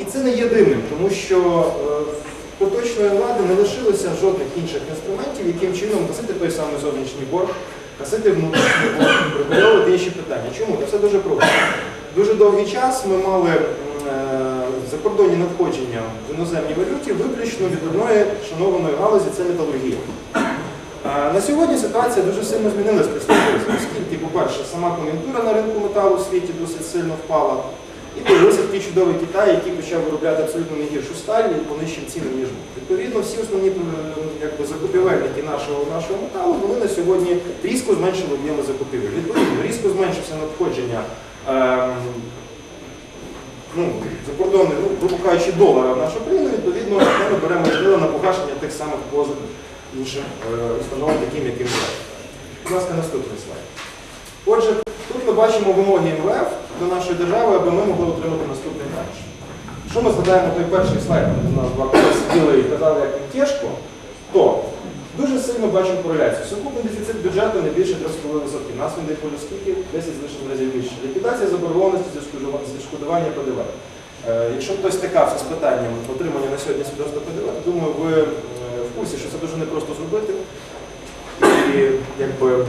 І це не є тому що е, поточної влади не лишилося жодних інших інструментів, яким чином гасити той самий зовнішній борг, гасити внутрішній борг, регулювати інші питання. Чому? Це все дуже просто. Дуже довгий час ми мали е, закордонні надходження в іноземній валюті виключно від одної шанованої галузі це металургія. На сьогодні ситуація дуже сильно кризи, оскільки, по-перше, сама кон'юнктура на ринку металу у світі досить сильно впала. І появився такий чудовий Китай, який почав виробляти абсолютно не гіршу сталь і по нижчим цінам, ніж ми. Відповідно, всі основні е, закупівельники нашого, нашого металу вони на сьогодні різко зменшили об'єми закупівель. Відповідно, різко зменшився надходження ем, ну, закордонних, ну, грубо кажучи, долара в нашу країну, відповідно, ми беремо жила на погашення тих самих позик іншим е, установам, таким, яким є. Будь ласка, наступний слайд. Отже, тут ми бачимо вимоги МВФ до нашої держави, аби ми могли отримати наступний транш. Якщо ми згадаємо той перший слайд, де у нас два коли сиділи і казали, як тяжко, то дуже сильно бачимо кореляцію. Сукупний дефіцит бюджету не більше 3,5%. Нас він дає скільки? 10 з лишнім разів більше. Ліквідація заборгованості з відшкодування ПДВ. Е, Якщо хтось стикався з питанням отримання на сьогодні свідоцтва ПДВ, думаю, ви е, в курсі, що це дуже непросто зробити. І якби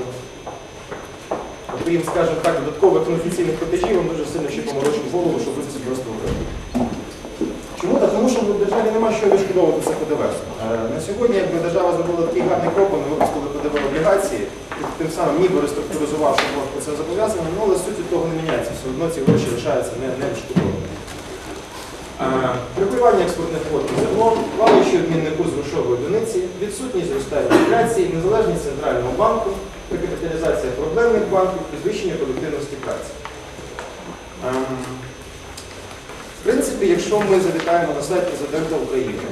окрім, скажімо так, додаткових неофіційних платежів, вам дуже сильно ще поморочимо голову, щоб ви це просто отримали. Чому так? Тому що в державі немає що відшкодовувати це ПДВ. Е, На сьогодні, якби держава зробила такий гарний крок, вони випустили ПДВ облігації, тим самим ніби реструктуризувавши борг по цим зобов'язанням, ну, але суть від того не міняється. Все одно ці гроші лишаються не, не відшкодовані. Е, експортних на зерно, плаваючий обмінний курс грошової одиниці, відсутність зростання інфляції, незалежність центрального банку, рекапіталізація проблемних банків, підвищення продуктивності праці. Ем, В принципі, якщо ми завітаємо на сайт президента України,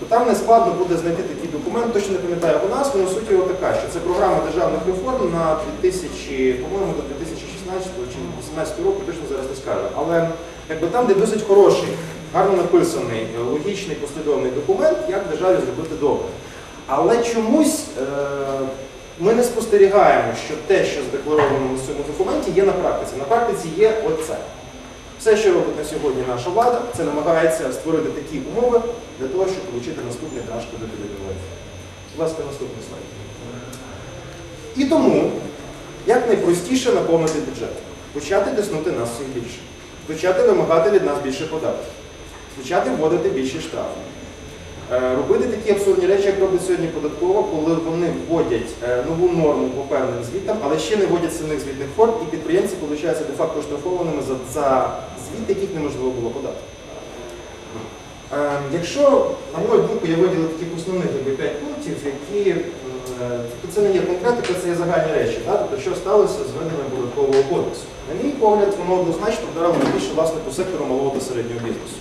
то там не складно буде знайти такий документ, точно не пам'ятаю у нас, але суть його така, що це програма державних реформ на 2000, по-моєму, до 2016 чи 2018 року, точно зараз не скажу. Але якби там, де досить хороший, гарно написаний, е, логічний, послідовний документ, як державі зробити добре. Але чомусь е, ми не спостерігаємо, що те, що задекларовано в цьому документі, є на практиці. На практиці є оце. Все, що робить на сьогодні наша влада, це намагається створити такі умови для того, щоб отримати наступний транш кредиту від МВФ. Будь ласка, наступний слайд. І тому, як найпростіше наповнити бюджет, почати тиснути нас всіх більше, почати вимагати від нас більше податків, почати вводити більші штрафи. Е, Робити такі абсурдні речі, як робить сьогодні податкова, коли вони вводять е, нову норму по певним звітам, але ще не вводять самих звітних форм, і підприємці получаються де-факто штрафованими за, за звіт, яких неможливо було подати. Е, Якщо, на мою думку, я виділив таких основних якби, 5 пунктів, які це не є конкретика, це є загальні речі. Да? Тобто, що сталося з введенням податкового кодексу? На мій погляд, воно однозначно вдарило найбільше власне по сектору малого та середнього бізнесу.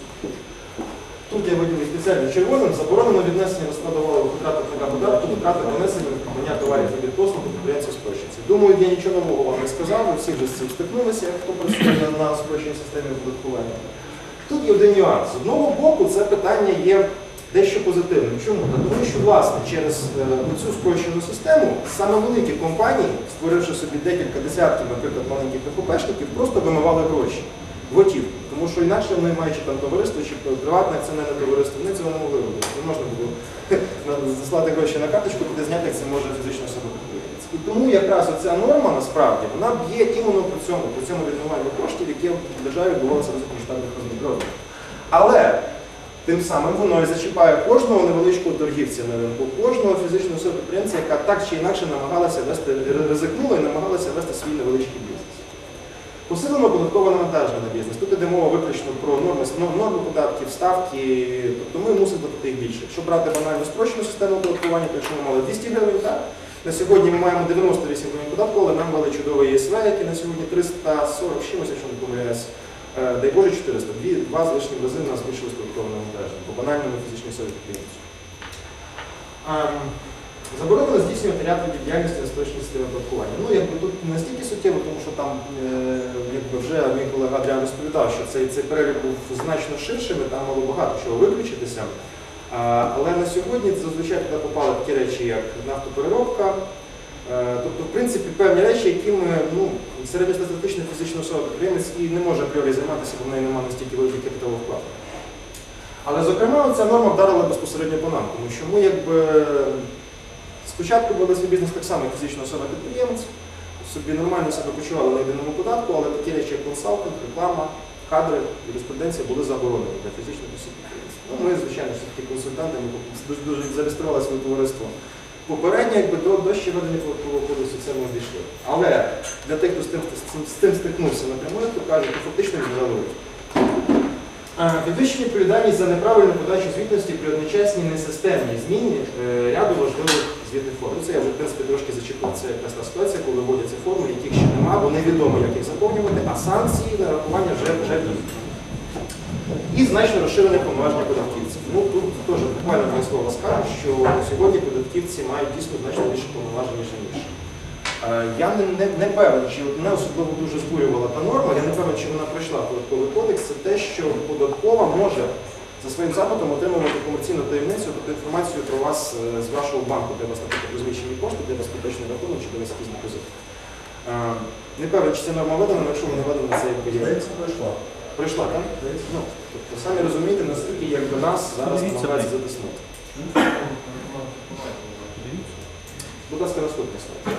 Тут я виділив спеціально червоним, заборонено віднесення розкладового витрати платника податку, витрати понесення виконання товарів і послуг підприємців спрощенців. Думаю, я нічого нового вам не сказав, ви всі вже з цим стикнулися, хто працює на- спрощеній системі оподаткування. Тут є один нюанс. З одного боку, це питання є дещо позитивним. Чому? Та тому що, власне, через е, цю спрощену систему саме великі компанії, створивши собі декілька десятків, наприклад, маленьких ФОПшників, просто вимивали гроші готівку. Тому що інакше вони, маючи там товариство чи приватне акціонерне товариство, вони цього не могли робити. Не можна було заслати гроші на карточку, піти зняти, як це може фізично себе. І тому якраз оця норма насправді вона б'є іменно по цьому, по цьому відмиванню коштів, яке в державі відбувалося ризику масштабних розмірів. Але тим самим воно і зачіпає кожного невеличкого торгівця на ринку, кожного фізичного особи яка так чи інакше намагалася вести, ризикнула і намагалася вести свій невеличкий бізнес. Посилено податкове навантаження на бізнес. Тут йде мова виключно про норми, ну, норми податків, ставки, тобто ми мусимо платити їх більше. Якщо брати банально спрощену систему оподаткування, то якщо ми мали 200 гривень, так, на сьогодні ми маємо 98 гривень податку, але нам ввели чудовий ЄСВ, який на сьогодні 340 з чимось, якщо не помиляюсь. Дай Боже 400, Дві, два з лишнім рази у нас збільшилось податкове навантаження по банальному фізичній особі підприємцю. Заборонено здійснювати ряд видів діяльності на спрощеній системі оподаткування. Ну, якби тут не настільки суттєво, тому що там е, якби вже мій колега Адріан розповідав, що цей, цей перелік був значно ширшим, і там мало багато чого виключитися. Але на сьогодні зазвичай туди попали такі речі, як нафтопереробка, е, тобто, в принципі, певні речі, якими ну, середньостатистична фізична особа підприємець і не може апріорі займатися, бо в неї немає настільки великих капіталових вклад. Але, зокрема, ця норма вдарила безпосередньо по нам, тому що ми якби спочатку вели свій бізнес так само, фізична особа підприємець, собі нормально себе почували на єдиному податку, але такі речі, як консалтинг, реклама, кадри, юриспруденція були заборонені для фізичних осіб підприємців. Ну, ми, звичайно, все таки консультанти, ми дуже, дуже зареєстрували своє товариство. Попередньо, якби до, до ще ведення податкового кодексу це ми обійшли. Але для тих, хто з тим, з тим стикнувся напряму, то кажуть, то фактично віддали Підвищення відповідальність за неправильну подачу звітності при одночасній несистемній зміні е, ряду важливих звітних форм. Ну, Це я вже в принципі трошки зачепив. Це якраз та ситуація, коли вводяться форми, яких ще нема, бо невідомо, як їх заповнювати, а санкції нарахування вже вже діють. І значно розширене повноваження податківців. Ну тут теж буквально два слова скажу, що сьогодні податківці мають дійсно значно більше повноважень, ніж раніше. Е, Я не, не, не певен, чи мене особливо дуже збурювала та норма, я не певен, чи вона пройшла податковий кодекс, це те, що податкова може за своїм запитом отримувати комерційну таємницю, тобто інформацію про вас е, з вашого банку, де у вас наприклад розміщені кошти, де у вас поточний рахунок, чи де у вас якийсь депозит. Е, Не певен, чи ця норма введена, але якщо вона введена, це якби є. Здається, пройшла. Прийшла, так? Ну, тобто самі розумієте, наскільки якби нас зараз блін. затиснути. Будь ласка, наступний слайд.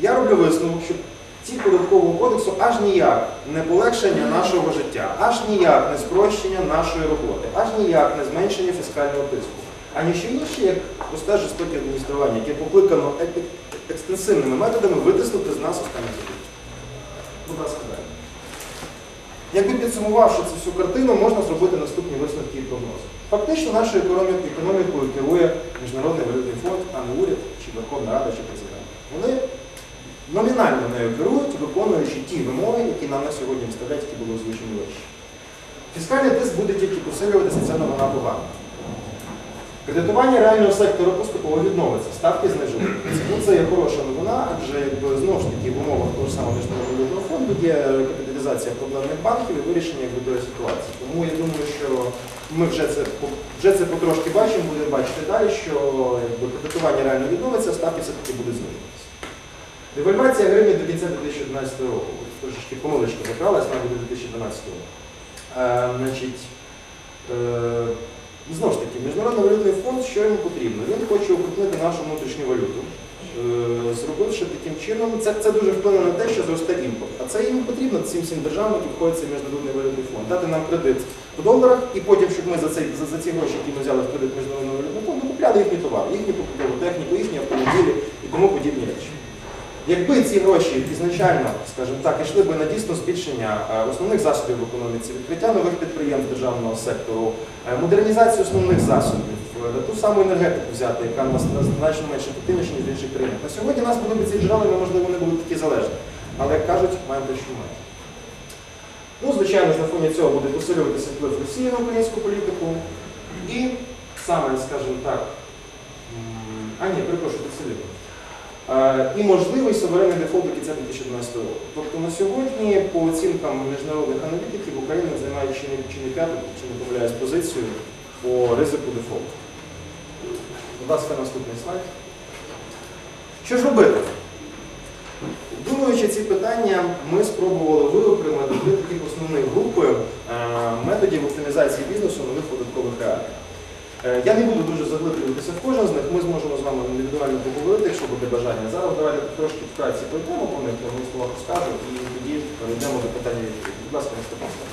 Я роблю висновок, що ці податкового кодексу аж ніяк не полегшення нашого життя, аж ніяк не спрощення нашої роботи, аж ніяк не зменшення фіскального тиску. А ніщо інше, як просте жорстоке адміністрування, яке покликано екстенсивними методами витиснути з нас останні продукти. Будь ласка, далі. Якби підсумувавши цю всю картину, можна зробити наступні висновки і прогнози. Фактично нашою економікою керує Міжнародний валютний фонд, а не уряд, чи Верховна Рада, чи президент. Вони номінально нею керують, виконуючи ті вимоги, які нам на сьогодні виставляють, які були озвучені вище. Фіскальний тиск буде тільки посилюватися, це новина погана. Кредитування реального сектору поступово відновиться, ставки знижуються. Це є хороша новина, адже знову ж таки в умовах того ж самого міжнародного валютного фонду є капіталізація проблемних банків і вирішення якби, ситуації. Тому я думаю, що ми вже це, вже це потрошки бачимо, будемо бачити далі, що якби, кредитування реально відновиться, ставки все-таки будуть знижуватися. Девальвація гривні до кінця 2011 року. Трошечки помилочка закралась, вона буде 2012 року. Е, значить, е, Знову ж таки, Міжнародний валютний фонд, що йому потрібно? Він хоче укріпити нашу внутрішню валюту, е, зробивши таким чином, це, це дуже вплине на те, що зросте імпорт. А це їм потрібно цим всім державам, які входять цей міжнародний валютний фонд, дати нам кредит в доларах, і потім, щоб ми за, цей, за, за ці гроші, які ми взяли в кредит міжнародного валютного фонду, купляли їхні товари, їхню побутову техніку, їхні автомобілі і тому подібні речі. Якби ці гроші ізначально, скажімо так, йшли би на дійсно збільшення е, основних засобів в економіці, відкриття нових підприємств державного сектору, е, модернізацію основних засобів, е, ту саму енергетику взяти, яка в нас значно менш ефективніша, ніж в інших країнах. На сьогодні нас були б ці джерела, ми, можливо, не були б такі залежні. Але, як кажуть, маємо те, що маємо. Ну, звичайно ж, на фоні цього буде посилюватися вплив Росії на українську політику. І саме, скажімо так, а ні, перепрошую, підсилювати. Е, і можливий суверенний дефолт до кінця 2012 року. Тобто на сьогодні, по оцінкам міжнародних аналітиків, Україна займає чи не, чи не п'яту, чи не помиляюсь, позицію по ризику дефолту. Будь ласка, наступний слайд. Що ж робити? Думаючи ці питання, ми спробували виокремити таких основних групи е, методів оптимізації бізнесу нових податкових реалій. Е, Я не буду дуже заглиблюватися в кожен з них, ми зможемо з вами індивідуально поговорити, якщо буде бажання. Зараз давайте трошки вкратці пройдемо по них, я в словах скажу, і тоді перейдемо до питання відповіді. Будь ласка, наступний слайд.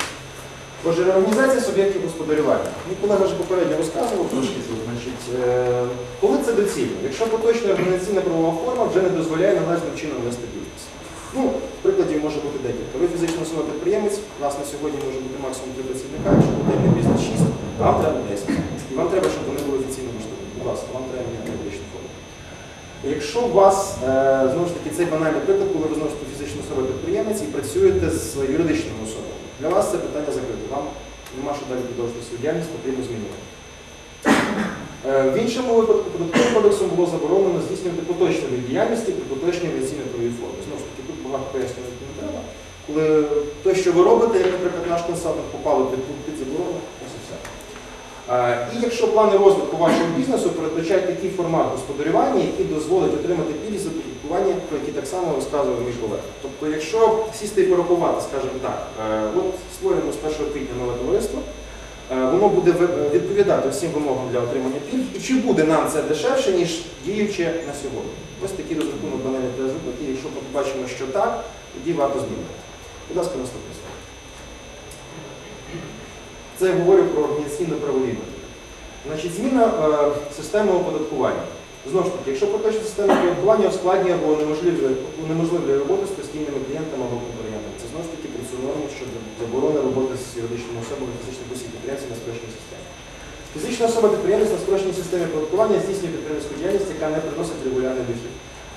Отже, реорганізація суб'єктів господарювання. Мій колега вже попередньо розказував трошки. Значить, е, коли це доцільно? Якщо поточна організаційна правова форма вже не дозволяє належним чином вести бізнес. Ну, прикладів може бути декілька. Ви фізична особа підприємець, на сьогодні може бути максимум три працівника, якщо потрібний бізнес 6, а вам треба 10. І вам треба, щоб вони були офіційно влаштовані. Будь ласка, вам треба міняти юридичну форму. Якщо у вас, е, знову ж таки, цей банальний приклад, коли ви знову ж таки підприємець і працюєте з юридичними особами, для вас це питання закрите. Вам нема що далі продовжити свою діяльність, потрібно змінювати. Е, В іншому випадку податковим кодексом було заборонено здійснювати поточну від діяльності при поточній організаційній правовій формі. Знову ж таки, тут багато пояснювати не треба. Коли те, що ви робите, як, наприклад, наш консалтинг попали під, під заборону, і якщо плани розвитку вашого бізнесу передбачають такий формат господарювання, який дозволить отримати пільги за оподаткування, про які так само розказував мій колега. Тобто, якщо сісти і порахувати, скажімо так, е, от створюємо з 1 квітня нове товариство, Е, Воно буде відповідати всім вимогам для отримання пільг. І чи буде нам це дешевше, ніж діюче на сьогодні? Ось такий розрахунок банальний для і якщо ми побачимо, що так, тоді варто змінити. Будь ласка, наступний слайд. Це я говорю про організаційно-правові методи. Значить, зміна е, системи оподаткування. Знову ж таки, якщо поточна система оподаткування ускладнює або унеможливлює, роботу з постійними клієнтами або конкурентами, це знову ж таки про щодо заборони роботи з юридичними особами фізичних осіб підприємців на спрощеній системі. Фізична особа підприємець на спрощеній системі оподаткування здійснює підприємницьку діяльність, яка не приносить регулярний дохід.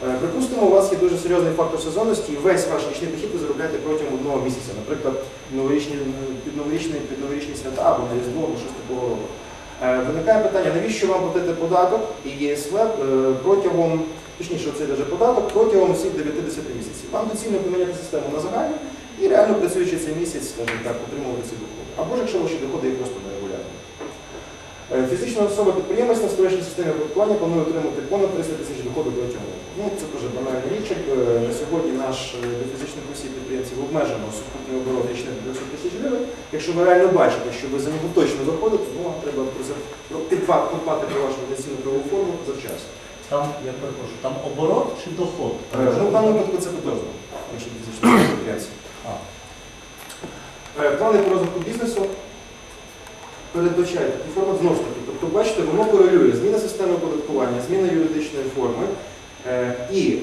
Е, Припустимо, у вас є дуже серйозний фактор сезонності, і весь ваш річний дохід ви заробляєте протягом одного місяця, наприклад, новорічні, під новорічні, під новорічні свята або на Різдво, або щось такого року. Е, Виникає питання, навіщо вам платити податок і ЄСВ е, протягом, точніше, цей даже податок протягом усіх 90 місяців. Вам доцільно поміняти систему на загальну і реально працюючи цей місяць, скажімо так, отримувати ці доходи. Або ж якщо ваші доходи є просто нерегулярні. Фізична особа підприємець на сторожній системі оподаткування планує отримати понад 300 тисяч доходу протягом року. Ну, це дуже банальна річ. Е, На сьогодні наш е, для фізичних осіб підприємців обмежено сукупний оборот річних 200 тисяч гривень. Якщо ви реально бачите, що ви за нього точно виходите, то вам треба подбати про вашу організаційну правову форму завчасно. Там, я перепрошую, там оборот чи доход? Е, Ну, в даному випадку це потужно, якщо фізичних підприємців. Плани по розвитку бізнесу передбачають форми знову ж таки. Тобто, бачите, воно корелює зміна системи оподаткування, зміна юридичної форми і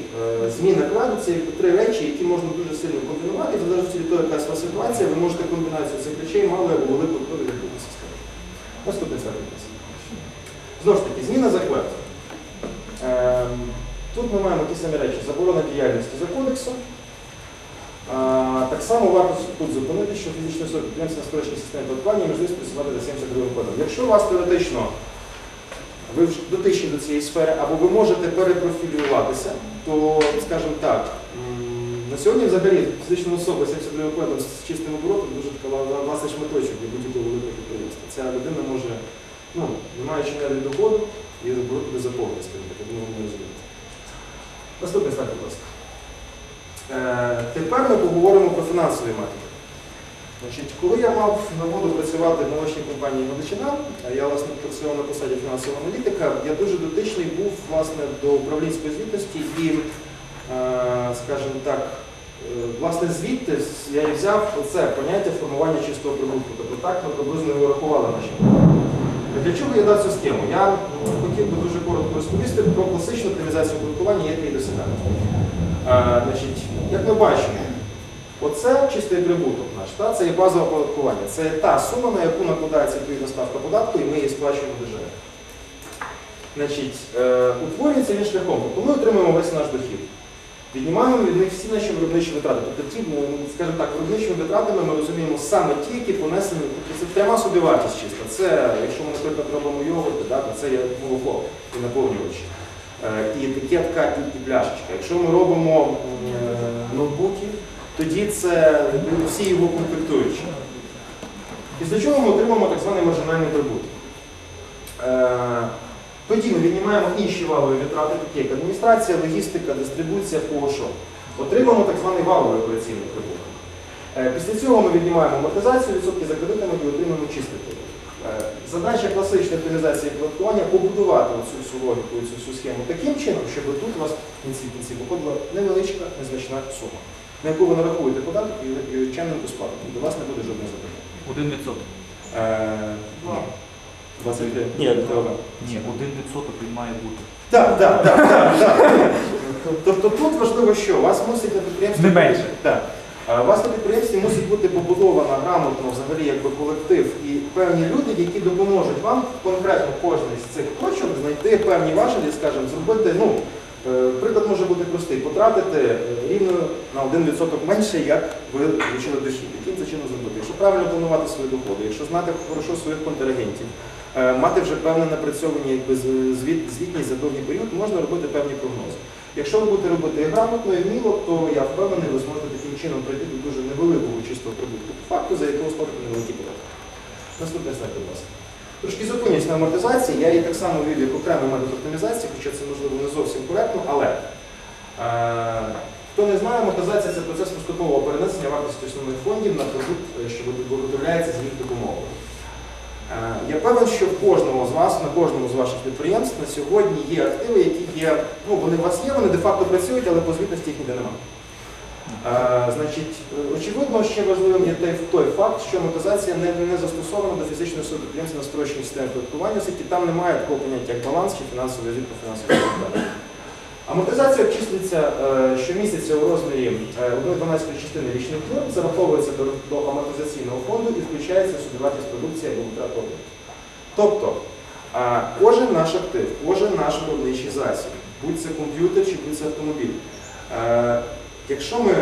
е, зміна кладу це три речі, які можна дуже сильно комбінувати. В залежності від того, яка у вас ситуація, ви можете комбінацію цих речей мали або велику від системи. Наступний будь. Знову ж таки, зміна закладу. Ем, Тут ми маємо ті самі речі, заборона діяльності за кодексом. Так само варто тут зупинити, що фізична особа підприємства на скорочній системі оподаткування можливість працювати до 72 кодом. Якщо у вас теоретично ви вже дотичні до цієї сфери, або ви можете перепрофілюватися, то, скажімо так, на сьогодні взагалі фізична особа 72 кодом з чистим оборотом дуже така власний шматочок для будь-якого великого підприємства. Ця людина може, ну, не маючи ніякого доходу, і оборот буде заповнений, скажімо так, думаю, не розумієте. Наступний слайд, будь ласка. Е, Тепер ми поговоримо про фінансові методи. Значить, коли я мав нагоду працювати в молочній компанії Медичина, я власне працював на посаді фінансового аналітика, я дуже дотичний був власне до управлінської звітності і, е, скажімо так, е, власне звідти я і взяв оце поняття формування чистого прибутку. Тобто так ми приблизно його рахували наші. Для чого я дав цю схему? Я хотів би дуже коротко розповісти про класичну оптимізацію оподаткування, як її досягати. Е, як ми бачимо, оце чистий прибуток наш, та, це є базове оподаткування. Це та сума, на яку накладається відповідна ставка податку, і ми її сплачуємо державі. Значить, е, утворюється він шляхом, тобто ми отримуємо весь наш дохід. Віднімаємо від них всі наші виробничі витрати. Тобто ті, ну, скажімо так, виробничими витратами ми розуміємо саме ті, які понесені, тобто це пряма собівартість чиста. Це, якщо ми, наприклад, робимо йогурти, да, то це є молоко і наповнювачі. Е, І етикетка, і, пляшечка. Якщо ми робимо ноутбуки, тоді це ну, всі його комплектуючі. Після чого ми отримаємо так званий маржинальний прибуток. Е, Тоді ми віднімаємо інші валові витрати, такі як адміністрація, логістика, дистрибуція, пошо. Отримаємо так званий валовий операційний прибуток. Е, Після цього ми віднімаємо амортизацію, відсотки за кредитами і отримаємо чистий. Е, Задача класичної оптимізації оподаткування побудувати цю всю логіку, цю всю схему таким чином, щоб тут у вас в кінці кінці виходила невеличка, незначна сума, на яку ви нарахуєте податок і сплату. І до вас не буде жодних запитань. Один відсоток. Е, ні. 23. Ні, Ні, один відсоток він має бути. Так, так, так, так, так. Тобто тут важливо, що у вас мусить на підприємстві. Не менше. Так. Е, У вас на підприємстві мусить бути побудована грамотно взагалі якби колектив і певні люди, які допоможуть вам конкретно кожний з цих точок знайти певні важелі, скажімо, зробити, ну, приклад може бути простий, потратити е, рівно на 1% менше, як ви отримали дохід. Яким це чином зробити? Якщо правильно планувати свої доходи, якщо знати хорошо своїх контрагентів, е, мати вже певне напрацьовані якби, звіт, звітність за довгий період, можна робити певні прогнози. Якщо ви будете робити грамотно і вміло, то я впевнений, ви зможете таким чином прийти до дуже невеликого чистого прибутку по факту, за якого сплатити невеликі податки. Наступний слайд, будь ласка. Трошки зупинюсь на амортизації, я її так само ввів як окремий метод оптимізації, хоча це можливо не зовсім коректно, але е, хто не знає, амортизація це процес поступового перенесення вартості основних фондів на продукт, е, що виготовляється з їх допомогою. Е, Я певен, що в кожному з вас, на кожному з ваших підприємств на сьогодні є активи, які є, ну вони у вас є, вони де-факто працюють, але по звітності їх ніде немає. Е, Значить, е, очевидно, ще важливим є той, факт, що амортизація не, не застосована до фізичної особи підприємства на спрощеній системі оподаткування, оскільки там немає такого поняття, як баланс чи фінансовий звіт по фінансовій результаті. Амортизація обчислюється е, щомісяця у розмірі е, 1,12 частини річних витрат, зараховується до, до амортизаційного фонду і включається в собівартість продукції або витрат. Тобто, е, кожен наш актив, кожен наш виробничий засіб, будь це комп'ютер чи будь це автомобіль, е, якщо ми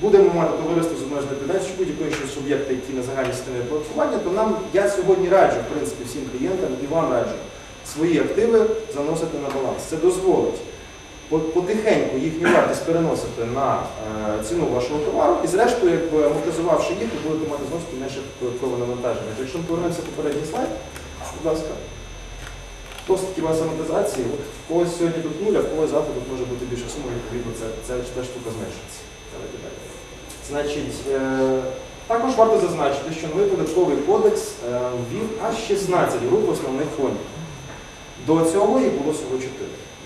будемо мати товариство з обмеженою відповідальністю будь-якого іншого суб'єкта, які на загальній системі оподаткування, то нам я сьогодні раджу, в принципі, всім клієнтам і вам раджу свої активи заносити на баланс. Це дозволить потихеньку їхню вартість переносити на е, ціну вашого товару і зрештою, якби амортизувавши їх, ви будете мати знову менше додаткове навантаження. Якщо ми повернемося попередній слайд, будь ласка. Досить таки у вас от в когось сьогодні тут нуля, в когось завтра тут може бути більша сума, відповідно, це, це, ця штука зменшиться. Значить, е, також варто зазначити, що новий податковий кодекс е, ввів аж 16 груп основних фондів. До цього їх було всього 4.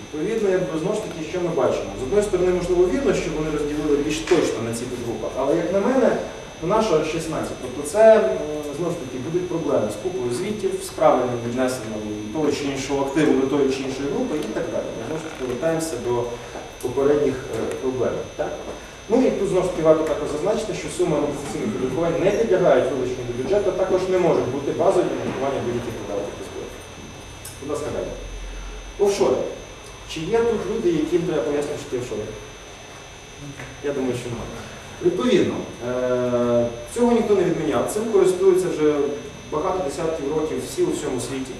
Відповідно, якби знову ж таки, що ми бачимо? З одної сторони, можливо, вірно, що вони розділили більш точно на ці підгрупи, але як на мене, то наша 16. Тобто це знову ж таки будуть проблеми з купою звітів, з правильним віднесенням того чи іншого активу до тої чи іншої групи і так далі. Ми знову ж таки повертаємося до попередніх е, проблем. Так? Ну і тут знову ж таки варто також зазначити, що суми амортизаційних видаткувань не підлягають вилученню до бюджету, а також не можуть бути базою для будь-яких і зборів. Будь ласка, далі. Офшори. Чи є тут люди, яким треба пояснити, що ті офшори? Я думаю, що немає. Відповідно, е, цього ніхто не відміняв. Цим користуються вже багато десятків років всі у всьому світі.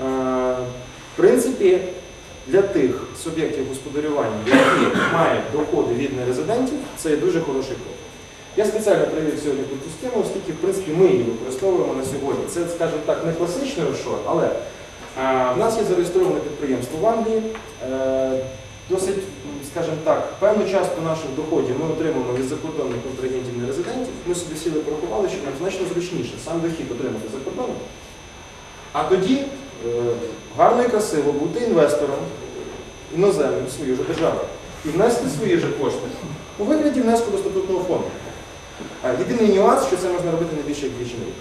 Е, В принципі, для тих суб'єктів господарювання, які мають доходи від нерезидентів, це є дуже хороший крок. Я спеціально привів сьогодні цю схему, оскільки в принципі ми її використовуємо на сьогодні. Це, скажімо так, не класичний офшор, але е, в нас є зареєстроване підприємство в Англії. Е, Досить, скажімо так, певну частку наших доходів ми отримуємо від закордонних контрагентів нерезидентів. Ми собі сіли порахували, що нам значно зручніше сам дохід отримати за кордоном. А тоді е, гарно і красиво бути інвестором іноземним в свою ж державу і внести свої ж кошти у вигляді внеску до статутного фонду. Єдиний нюанс, що це можна робити не більше як двічі на рік.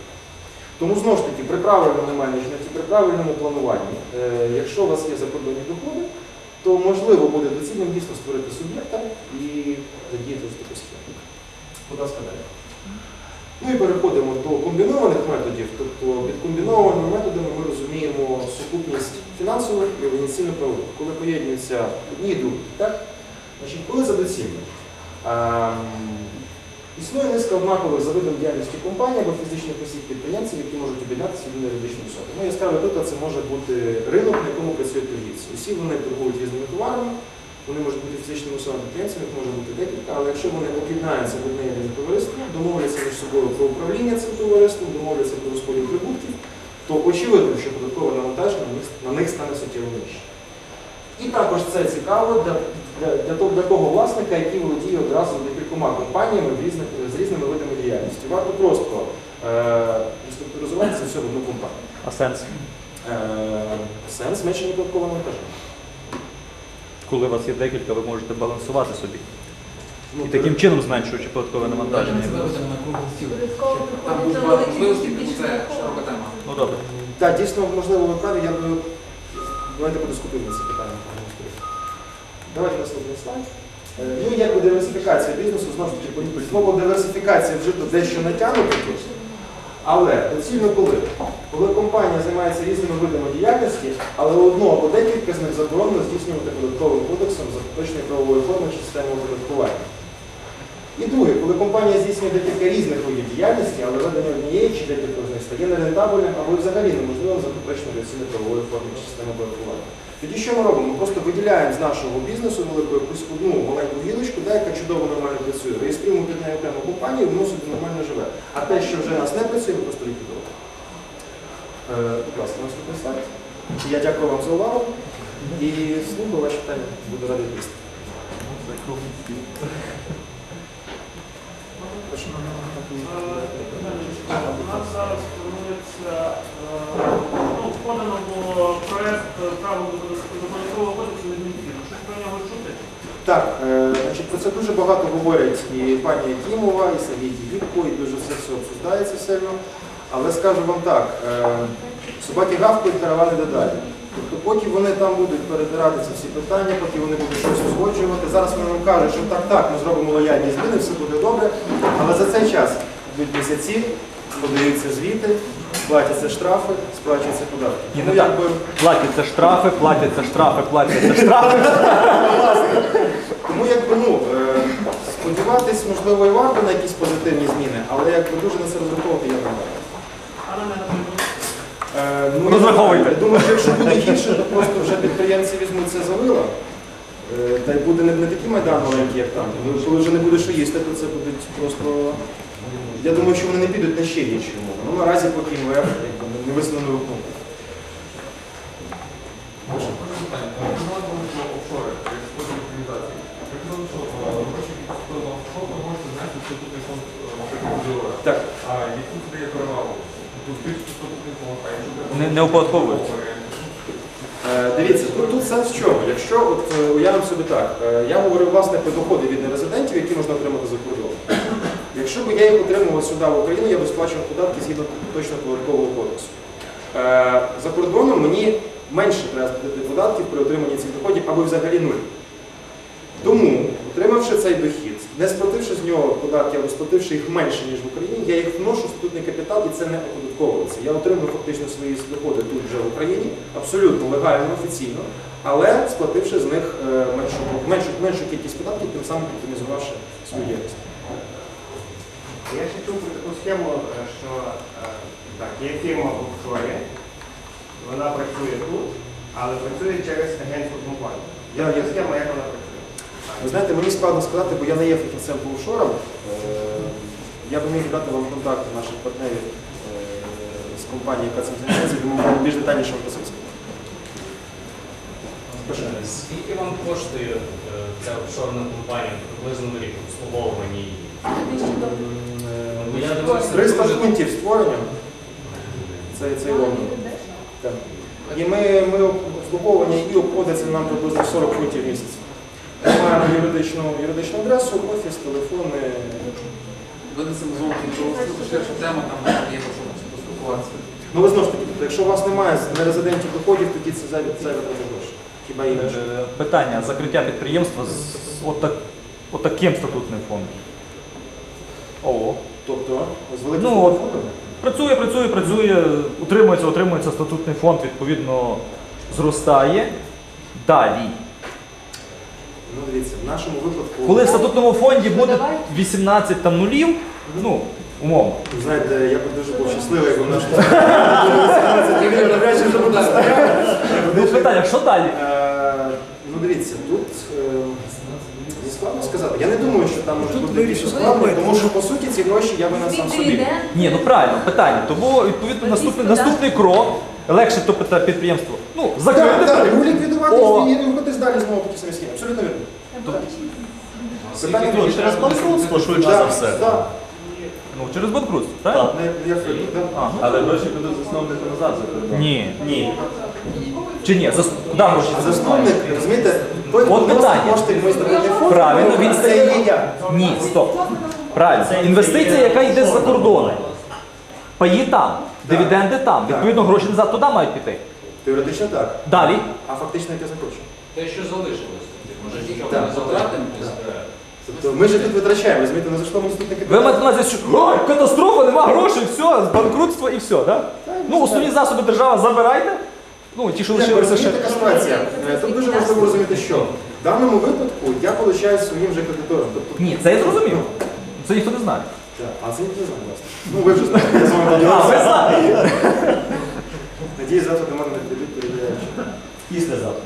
Тому знову ж таки, при правильному менеджменті, при правильному плануванні, е, якщо у вас є закордонні доходи, то можливо буде доцільним дійсно створити суб'єкта і задіяти ось таку схему. Будь ласка, далі. Ну і переходимо до комбінованих методів. Тобто під комбінованими методами ми розуміємо сукупність фінансових і організаційних правових. коли поєднуються одні і другі. Так? Значить, коли це доцільно? Існує низка однакових за видом діяльності компаній або фізичних осіб підприємців, які можуть об'єднатися в юридичну особу. Ну, яскравий приклад це може бути ринок, на якому працюють торгівці. Усі вони торгують різними товарами, вони можуть бути фізичними особами підприємцями, їх може бути декілька, але якщо вони об'єднаються в одне єдине товариство, домовляться між собою про управління цим товариством, домовляться про розподіл прибутків, то очевидно, що податкове навантаження на них стане суттєво нижче. І також це цікаво для, для, для, того, для того власника, який володіє одразу декількома компаніями в різних, з різними видами діяльності. Варто просто е, реструктуризуватися все в одну компанію. А сенс? Е, сенс зменшення податкового навантаження. Коли у вас є декілька, ви можете балансувати собі. Ну, І таким чином зменшуючи податкове навантаження. Ми виведемо на круглий стіл. Там дуже багато можливостей, тому це широка тема. Ну добре. Так, дійсно, можливо, ви праві, я би. Давайте подискутуємо це питання. Давайте наступний слайд. Ну Ну, як у диверсифікація бізнесу, знову ж таки, слово диверсифікація вжито дещо натягнуто. Але доцільно коли? Коли компанія займається різними видами діяльності, але одну або декілька з них заборонено здійснювати податковим кодексом за поточної правової форми чи системою оподаткування. І друге, коли компанія здійснює декілька різних видів діяльності, але ведення однієї чи декількох з них стає нерентабельним або взагалі неможливим за поточної реакційної правової форми системи оподаткування. Тоді що ми робимо? Ми просто виділяємо з нашого бізнесу велику якусь одну маленьку гілочку, да, яка чудово нормально працює, реєструємо під нею окрему компанію, і воно собі нормально живе. А те, що вже нас не працює, ми просто ліквідуємо. Е, будь ласка, наступний слайд. Я дякую вам за увагу і слухаю ваші питання. Буду радий відповісти. Прошу. У нас зараз планується, е, ну, подано було проект правил до податкового кодексу від Мінфіну. Щось про нього чути? Так, е, значить, про це дуже багато говорять і пані Якімова, і Сергій Дідіпко, і дуже все це обсуждається сильно. Але скажу вам так, е, собаки гавкають, каравани дедалі. Тобто поки вони там будуть перетирати ці всі питання, поки вони будуть щось узгоджувати, зараз вони нам кажуть, що так, так, ми зробимо лояльні зміни, все буде добре. Але за цей час йдуть місяці, подаються звіти, платяться штрафи, сплачуються податки. Ну, не так. якби, Платяться штрафи, платяться штрафи, платяться штрафи. Тому якби ну е, сподіватись, можливо, і варто на якісь позитивні зміни, але якби дуже на це розраховувати я не можу. А на мене наприклад. Е, ну, Розраховуйте. Я думаю, що якщо буде гірше, то просто вже підприємці візьмуть це за вила. Е, Та й буде не, не такий майдан маленький, як там. Ну, Коли вже не буде що їсти, то це будуть просто. Я думаю, що вони не підуть на ще гірші умови. Ну наразі поки МВФ не висунув руку. офшори, експортні організації. Ви казали, що е, ДОР. Так. А яку це дає перевагу? Не- не оподатковують. Е, Дивіться, тут, тут сенс в чому? Якщо от е, уявимо собі так, е, я говорю власне про доходи від нерезидентів, які можна отримати за кордоном. Якщо б я їх отримував сюди в Україну, я б сплачував податки згідно точно податкового кодексу. За кордоном мені менше треба податків при отриманні цих доходів або взагалі нуль. Тому, отримавши цей дохід, не сплативши з нього податки або сплативши їх менше, ніж в Україні, я їх вношу в статутний капітал і це не оподатковується. Я отримую фактично свої доходи тут вже в Україні, абсолютно легально, офіційно, але сплативши з них е, меншу, меншу, меншу кількість податків, тим самим оптимізувавши свою діяльність. Я ще чув про таку схему, е, що е, так, є фірма в офшорі, вона працює тут, але працює через агентську компанію. Я- Яка я- схема, як вона працює? Ви знаєте, мені складно сказати, бо я не є фахівцем по офшорам. Е, Я би міг дати вам контакти наших партнерів е, з компанії, яка цим займається, тому можемо більш детальніше вам. Прошу. Скільки вам коштує е, ця офшорна компанія приблизно на рік обслуговування її? Я дивився 300 дуже- пунктів створення. Це цей Лондон. Так. І ми, ми обслуговування і обходиться нам приблизно 40 фунтів в місяць. Маємо юридичну, юридичну адресу, офіс, телефони. Винесемо ширша тема, там є про що поспілкуватися. Ну ви знову ж таки, тобто, якщо у вас немає нерезидентів доходів, тоді це зайві гроші. Хіба інше. Е, Питання закриття підприємства з отак, отаким статутним фондом. О. Тобто, з великим Ну, от. фондом. Працює, працює, працює, утримується, утримується статутний фонд, відповідно, зростає. Далі. Ну дивіться, в нашому випадку, Коли в статутному фонді буде 18 там нулів, ну, умовно. ви знаєте, я б дуже був щасливий, якби в нашому випадку навряд чи вже буде стояти. Ну, питання, що далі? Е, Ну дивіться, тут е, складно сказати. Я не думаю, що там може бути якісь ускладнення, тому що по суті ці гроші я винен сам собі. Ні, ну правильно, питання. Тому відповідно наступний, наступний крок, легше то підприємство. Ну, закрити. так, його ліквідувати О. і рухатись далі знову такі самі схеми. Абсолютно вірно. Питання Ну, через банкрутство, швидше за все. так. Ну, через банкрутство, правильно? Не- не як- так. Ну, Але гроші підуть засновнику назад за. Ні. Ні. Чи ні? Зас... Куди гроші? Засновник, розумієте, той, хто От вносить питання. кошти в статутний фонд, Правильно, він це стає. є я. Ні, стоп. Правильно. Інвестиція, яка йде з-за кордону. Паї там, дивіденди там. Відповідно, гроші назад туди мають піти. Теоретично так, Далі. а фактично яке захочу. Те, що залишилось, може нічого Так, не затратимо, так. збираємо. Тобто ми ж тут витрачаємо, розумієте, на за що ми статутний Ви маєте на увазі, що ой, катастрофа, нема грошей, все, банкрутство і все, так? Ну, основні засоби держава забирайте. Ну, ті, що Ні, лишилися ще. розумієте, така ситуація. Е, Тут дуже важливо розуміти, що в даному випадку я получаю своїм же кредитором. Тобто, Ні, це я зрозумів. Це ніхто не знає. Так, а це ніхто не знає, власне. Ну ви вже знаєте, я з вами А, ви знаєте. Надіюсь, завтра до мене не прийдуть перевіряючи. Післязавтра.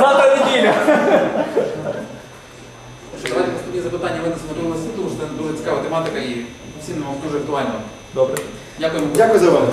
Завтра неділя. Давайте наступні запитання винесемо до нас, тому що це дуже цікава тематика і всім нам дуже актуально. Добре. Дякуємо. Дякую за увагу.